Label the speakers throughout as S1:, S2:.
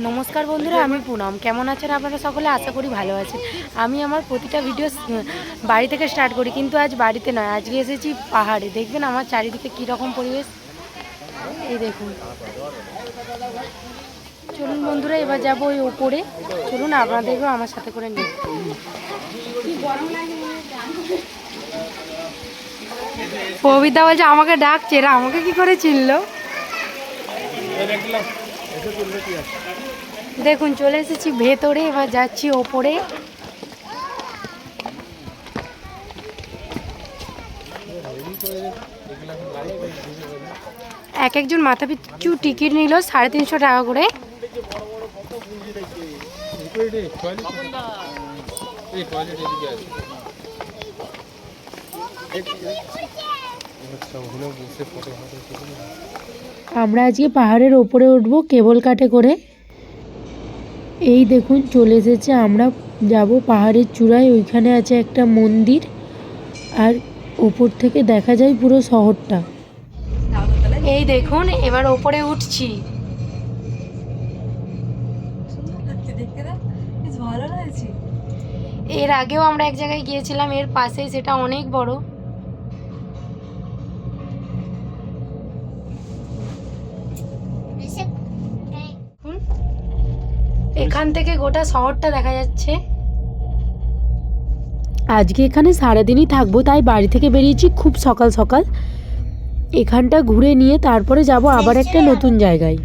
S1: নমস্কার বন্ধুরা, আমি পুনম। কেমন আছেন আপনারা সকলে? আশা করি ভালো আছেন। আমি আমার প্রতিটা ভিডিও বাড়ি থেকে স্টার্ট করি, কিন্তু আজ বাড়িতে নয়। আজকে এসেছি পাহাড়ে। দেখবেন আমার চারিদিকে কীরকম পরিবেশ। এই দেখুন। চলুন বন্ধুরা, এবার যাব ওই ওপরে। চলুন, আপনাদেরকেও আমার সাথে করে নিন পবিতা বলছে, আমাকে ডাকছে। এরা আমাকে কি করে চিনলো? দেখুন, চলে এসেছি ভেতরে, এবার যাচ্ছি ওপরে। এক একজন মাথা পিছু টিকিট নিল সাড়ে তিনশো টাকা করে। আমরা আজকে পাহাড়ের ওপরে উঠবো, কেবল কাটে করে। এই দেখুন, চলে এসেছে আমরা। যাব পাহাড়ের চূড়ায়, ওইখানে আছে একটা মন্দির। আর ওপর থেকে দেখা যায় পুরো শহরটা। এই দেখুন, এবার ওপরে উঠছি। এর আগেও আমরা এক জায়গায় গিয়েছিলাম, এর পাশেই, সেটা অনেক বড়। এখান থেকে গোটা শহরটা দেখা যাচ্ছে। আজকে এখানে সারাদিনই থাকব তাই বাড়ি থেকে বেরিয়েছি খুব সকাল সকাল। এখানটা ঘুরে নিয়ে তারপরে যাব আবার একটা নতুন জায়গায়।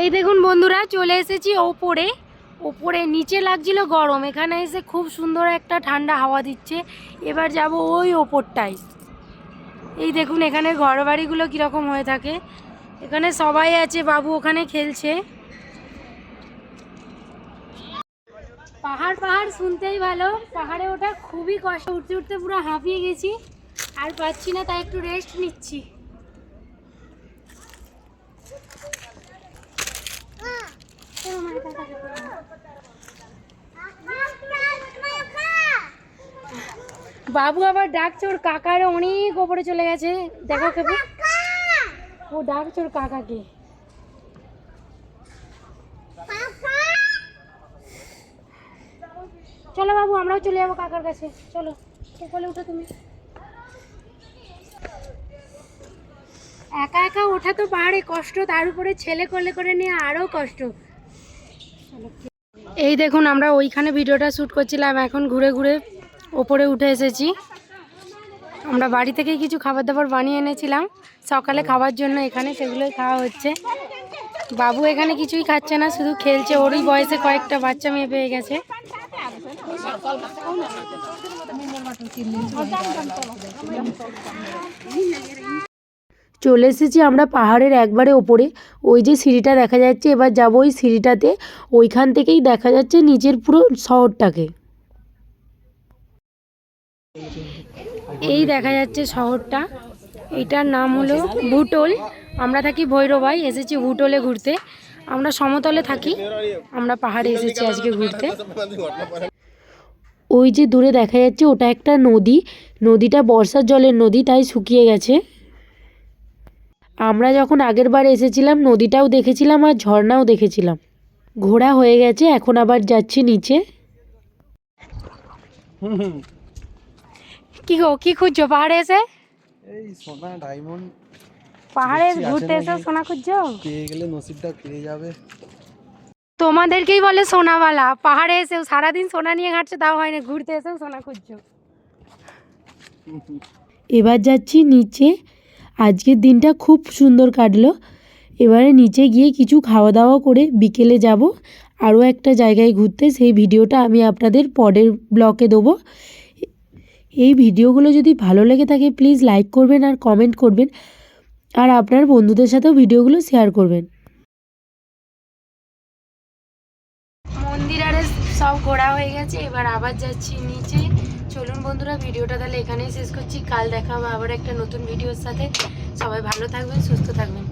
S1: এই দেখুন বন্ধুরা চলে এসেছি ওপরে। ওপরে নিচে লাগছিল গরম, এখানে এসে খুব সুন্দর একটা ঠান্ডা হাওয়া দিচ্ছে। এবার যাব ওই ওপরটায়। এই দেখুন, এখানে ঘর বাড়িগুলো কীরকম হয়ে থাকে। এখানে সবাই আছে, বাবু ওখানে খেলছে। পাহাড় পাহাড় শুনতেই ভালো। পাহাড়ে ওঠা খুবই কষ্ট। উঠতে উঠতে পুরো হাঁপিয়ে গেছি। আর পাচ্ছি না, তাই একটু রেস্ট নিচ্ছি। বাবু আবার ডাকছে ওর কাকার অনেক ওপরে চলে গেছে। দেখো কেবু ও ডাকছে ওর কাকাকে। চলো বাবু আমরাও চলে যাব কাকার কাছে। চলো উপরে উঠো তুমি। একা একা ওঠা তো পাহাড়ে কষ্ট তার উপরে ছেলে কোলে করে নিয়ে আরও কষ্ট। এই দেখুন, আমরা ওইখানে ভিডিওটা শ্যুট করছিলাম, এখন ঘুরে ঘুরে ওপরে উঠে এসেছি। আমরা বাড়ি থেকেই কিছু খাবার দাবার বানিয়ে এনেছিলাম। সকালে খাবার জন্য এখানে সেগুলোই খাওয়া হচ্ছে। বাবু এখানে কিছুই খাচ্ছে না, শুধু খেলছে। ওরই বয়সে কয়েকটা বাচ্চা মেয়ে পেয়ে গেছে। চলে এসেছি আমরা পাহাড়ের একবারে ওপরে। ওই যে সিঁড়িটা দেখা যাচ্ছে, এবার যাব ওই সিঁড়িটাতে। ওইখান থেকেই দেখা যাচ্ছে নিচের পুরো শহরটাকে। এই দেখা যাচ্ছে শহরটা। এটার নাম হলো ভুটোল। আমরা থাকি ভৈরবাই, এসেছি ভুটোলে ঘুরতে। আমরা সমতলে থাকি, আমরা পাহাড়ে এসেছি আজকে ঘুরতে। ওই যে দূরে দেখা যাচ্ছে ওটা একটা নদী। নদীটা বর্ষার জলের নদী, তাই শুকিয়ে গেছে। আমরা যখন আগের বার এসেছিলাম নদীটাও দেখেছিলাম আর ঝর্ণাও দেখেছিলাম। ঘোরা হয়ে গেছে এখন আবার যাচ্ছি নিচে। কি গো কি খুঁজছো? পাহাড়ে এসে?
S2: এই সোনা ডায়মন্ড
S1: পাহাড়ে ঘুরতে এসে সোনা খুঁজছো?
S2: পেয়ে গেলে নসিবটা পেয়ে যাবে।
S1: তোমাদেরকেই বলে সোনাওয়ালা। পাহাড়ে এসেও সারাদিন সোনা নিয়ে ঘাটছে তাও হয় না ঘুরতে এসেও সোনা খুঁজছো। এবার যাচ্ছি নিচে। আজকের দিনটা খুব সুন্দর কাটলো। এবারে নিচে গিয়ে কিছু খাওয়া দাওয়া করে বিকেলে যাব। আরও একটা জায়গায় ঘুরতে, সেই ভিডিওটা আমি আপনাদের পরের ব্লকে দেবো। এই ভিডিওগুলো যদি ভালো লেগে থাকে প্লিজ লাইক করবেন আর কমেন্ট করবেন। আর আপনার বন্ধুদের সাথেও ভিডিওগুলো শেয়ার করবেন। মন্দির আরে সব ঘোরা হয়ে গেছে, এবার আবার যাচ্ছি নিচে। চলুন বন্ধুরা, ভিডিওটা তাহলে এখানেই শেষ করছি। কাল দেখা হবে আবার একটা নতুন ভিডিওর সাথে। সবাই ভালো থাকবেন, সুস্থ থাকবেন।